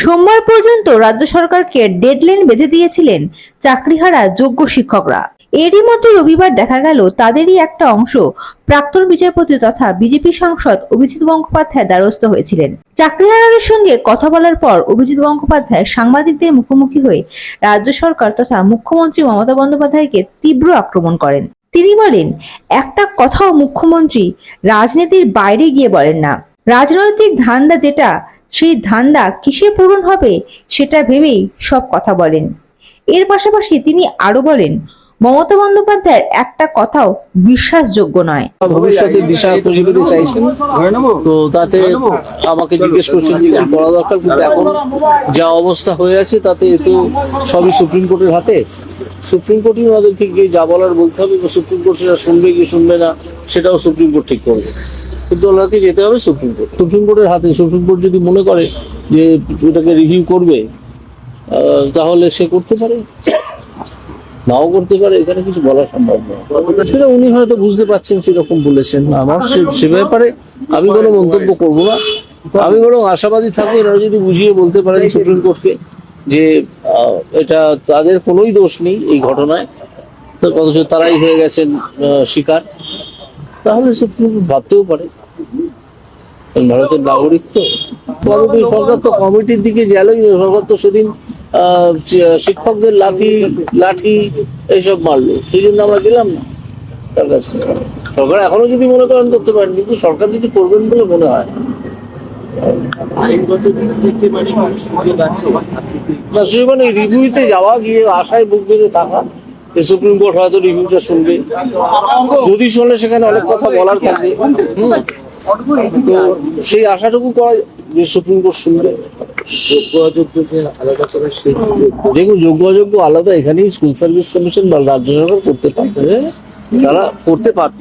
সোমবার পর্যন্ত রাজ্য সরকারকে ডেডলাইন বেঁধে দিয়েছিলেন চাকরিহারা যোগ্য শিক্ষকরা। এরই মধ্যে রবিবার দেখা গেল তাদেরই একটা অংশ প্রাক্তন বিচারপতি তথা বিজেপি সাংসদ অভিজিৎ গঙ্গোপাধ্যায় দ্বারস্থ হয়েছিলেন। চাকরিহারাদের সঙ্গে কথা বলার পর অভিজিৎ গঙ্গোপাধ্যায় সাংবাদিকদের মুখোমুখি হয়ে রাজ্য সরকার তথা মুখ্যমন্ত্রী মমতা বন্দ্যোপাধ্যায়কে তীব্র আক্রমণ করেন। তিনি বলেন, একটা কথাও মুখ্যমন্ত্রী রাজনীতির বাইরে গিয়ে বলেন না। রাজনৈতিক ধান্দা যেটা সেই ধান্দা কিসে পূরণ হবে সেটা ভেবেই সব কথা বলেন। এর পাশাপাশি তিনি আরও বলেন মমতা বন্দ্যোপাধ্যায়ের একটা কথাও বিশ্বাসযোগ্য নয়। ভবিষ্যতে দিশা খুঁজে পেতে চাইছেন তো তাতে আমাকে জিজ্ঞেস করছেন যে করা দরকার? কিন্তু এখন যা অবস্থা হয়ে আছে তাতে তো সবই সুপ্রিম কোর্টের হাতে। সুপ্রিম কোর্টই ওনাদেরকে গিয়ে যা বলার বলতে হবে সুপ্রিম কোর্ট সেটা শুনবে কি শুনবে না সেটাও সুপ্রিম কোর্ট ঠিক করবে। কিন্তু ওনাকে যেতে হবে সুপ্রিম কোর্ট সুপ্রিম কোর্টের হাতে সুপ্রিম কোর্ট যদি মনে করে যে এটাকে রিভিউ করবে তাহলে সে করতে পারে। নাও করতে পারে, এখানে কিছু বলা সম্ভব নয়। সেটা উনি হয়তো বুঝতে পারছেন, সেরকম বলেছেন। আমার সে- ব্যাপারে আমি কোনো মন্তব্য করব না। আমি বরং আশাবাদী থাকব এনারা যদি বুঝিয়ে বলতে পারেন সুপ্রিম কোর্টকে যে এটা তাদের কোনোই দোষ নেই এই ঘটনায়। অথচ তারাই হয়ে গেছেন শিকার। তাহলে সে ভাবতেও পারে। ভারতের নাগরিক তো। কমিটি সরকার তো কমিটির দিকে গেলই সরকার তো সেদিন শিক্ষকদের লাঠি লাঠি এইসব মারলো। সেই জন্য আমরা গেলাম না তার কাছে। সরকার এখনও যদি মনে করেন করতে পারেন কিন্তু সরকার যদি করবেন বলে মনে হয়। না। মানে সুযোগ না সে মানে রিভিউতে যাওয়া গিয়ে আশায় বুক বেঁধে থাকা। সুপ্রিম কোর্ট হয়তো রিভিউটা শুনবে। যদি শুনলে সেখানে অনেক কথা বলার থাকবে। তো সেই আশাটুকু করা যে সুপ্রিম কোর্ট শুনবে। দেখুন যোগ্য অযোগ্য আলাদা এখানেই স্কুল সার্ভিস কমিশন বা রাজ্য সরকার করতে পারত। তারা করতে পারত।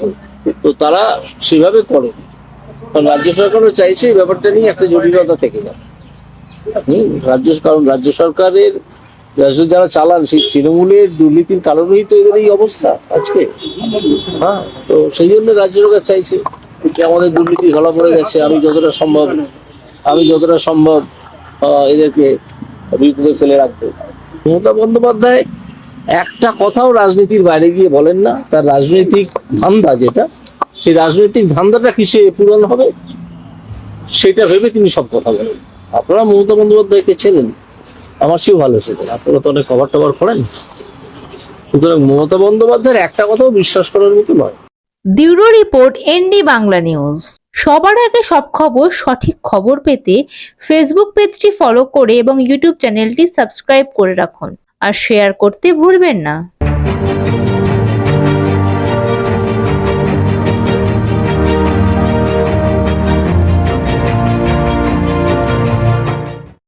তো তারা সেভাবে করে। কারণ রাজ্য সরকারও চাইছে এই ব্যাপারটা নিয়ে একটা জটিলতা থেকে যায় হম? রাজ্য কারণ রাজ্য সরকারের যারা চালান, সেই তৃণমূলের দুর্নীতির কারণেই তো এদের এই অবস্থা আজকে। হ্যাঁ তো সেই জন্য রাজ্য সরকার চাইছে যে আমাদের দুর্নীতি ধরা পড়ে গেছে, আমি যতটা সম্ভব, আমি যতটা সম্ভব এদেরকে বিপদে ফেলে রাখব। মমতা বন্দ্যোপাধ্যায় একটা কথাও রাজনীতির বাইরে গিয়ে বলেন না, তার রাজনৈতিক ধান্দা যেটা, সেই রাজনৈতিক ধান্দাটা কিসে পূরণ হবে? সেটা ভেবে তিনি সব কথা বলেন। আপনারা মমতা বন্দ্যোপাধ্যায়কে চেনেন। আমার চেয়েও ভালো চেনেন আপনারা তো অনেক কভার টভার করেন। সুতরাং মমতা বন্দ্যোপাধ্যায়ের একটা কথাও বিশ্বাস করার মতো নয়। Bureau report, ND Bangla news. সবার আগে সব খবর, সঠিক খবর পেতে ফেসবুক পেজটি ফলো করে এবং ইউটিউব চ্যানেলটি সাবস্ক্রাইব করে রাখুন। আর শেয়ার করতে ভুলবেন না।